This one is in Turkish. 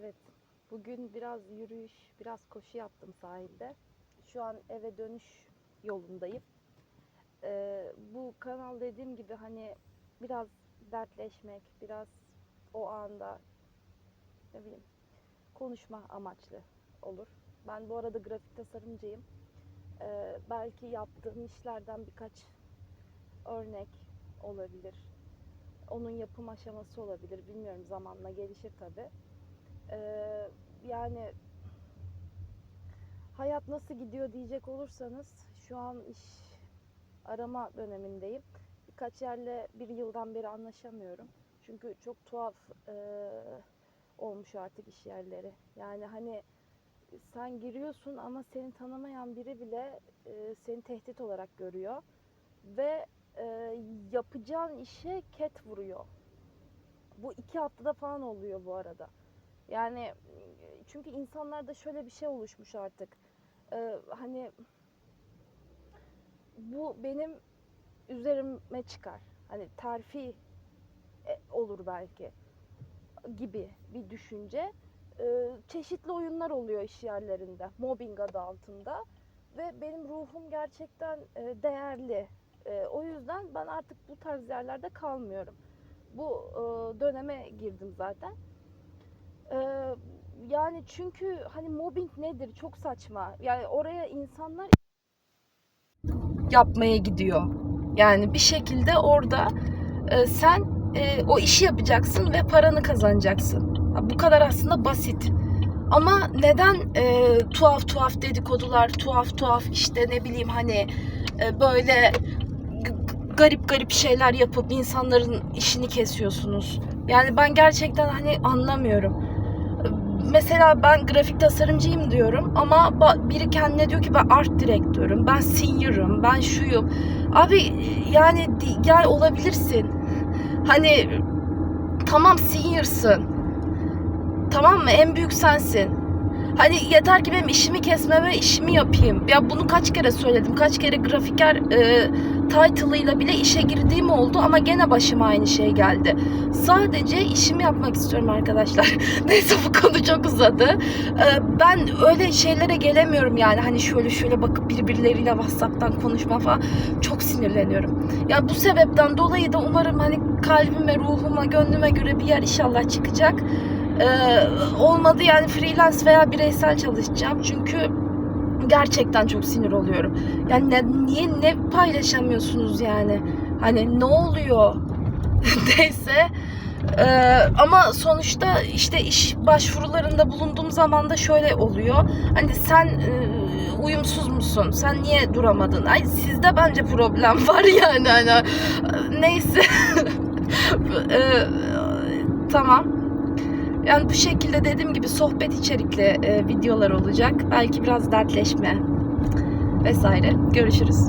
Evet. Bugün biraz yürüyüş, biraz koşu yaptım sahilde. Şu an eve dönüş yolundayım. Ee, bu kanal dediğim gibi hani biraz dertleşmek, biraz o anda ne bileyim konuşma amaçlı olur. Ben bu arada grafik tasarımcıyım. Ee, belki yaptığım işlerden birkaç örnek olabilir. Onun yapım aşaması olabilir. Bilmiyorum zamanla gelişir tabii. Ee, yani hayat nasıl gidiyor diyecek olursanız şu an iş arama dönemindeyim. Birkaç yerle bir yıldan beri anlaşamıyorum. Çünkü çok tuhaf e, olmuş artık iş yerleri. Yani hani sen giriyorsun ama seni tanımayan biri bile e, seni tehdit olarak görüyor. Ve e, yapacağın işe ket vuruyor. Bu iki haftada falan oluyor bu arada. Yani çünkü insanlarda şöyle bir şey oluşmuş artık. Ee, hani bu benim üzerime çıkar. Hani terfi e, olur belki gibi bir düşünce. Ee, çeşitli oyunlar oluyor iş yerlerinde. Mobbing adı altında. Ve benim ruhum gerçekten e, değerli. E, o yüzden ben artık bu tarz yerlerde kalmıyorum. Bu e, döneme girdim zaten. Ee, yani çünkü hani mobbing nedir? Çok saçma. Yani oraya insanlar yapmaya gidiyor. Yani bir şekilde orada e, sen e, o işi yapacaksın ve paranı kazanacaksın. Ha, bu kadar aslında basit. Ama neden e, tuhaf tuhaf dedikodular, tuhaf tuhaf işte ne bileyim hani e, böyle garip garip şeyler yapıp insanların işini kesiyorsunuz? Yani ben gerçekten hani anlamıyorum mesela ben grafik tasarımcıyım diyorum ama biri kendine diyor ki ben art direktörüm, ben senior'ım, ben şuyum. Abi yani gel olabilirsin. Hani tamam senior'sın. Tamam mı? En büyük sensin. Hani yeter ki benim işimi kesmeme işimi yapayım. Ya bunu kaç kere söyledim. Kaç kere grafiker e, title'ıyla bile işe girdiğim oldu ama gene başıma aynı şey geldi. Sadece işimi yapmak istiyorum arkadaşlar. Neyse bu konu çok uzadı. Ee, ben öyle şeylere gelemiyorum yani. Hani şöyle şöyle bakıp birbirleriyle WhatsApp'tan konuşma falan. Çok sinirleniyorum. Ya bu sebepten dolayı da umarım hani kalbime, ruhuma, gönlüme göre bir yer inşallah çıkacak. Ee, olmadı yani freelance veya bireysel çalışacağım. Çünkü gerçekten çok sinir oluyorum. Yani ne, niye ne paylaşamıyorsunuz yani? Hani ne oluyor? Neyse. Ee, ama sonuçta işte iş başvurularında bulunduğum zaman da şöyle oluyor. Hani sen e, uyumsuz musun? Sen niye duramadın? Ay sizde bence problem var yani hani. Neyse. Ee, tamam. Yani bu şekilde dediğim gibi sohbet içerikli e, videolar olacak. Belki biraz dertleşme vesaire. Görüşürüz.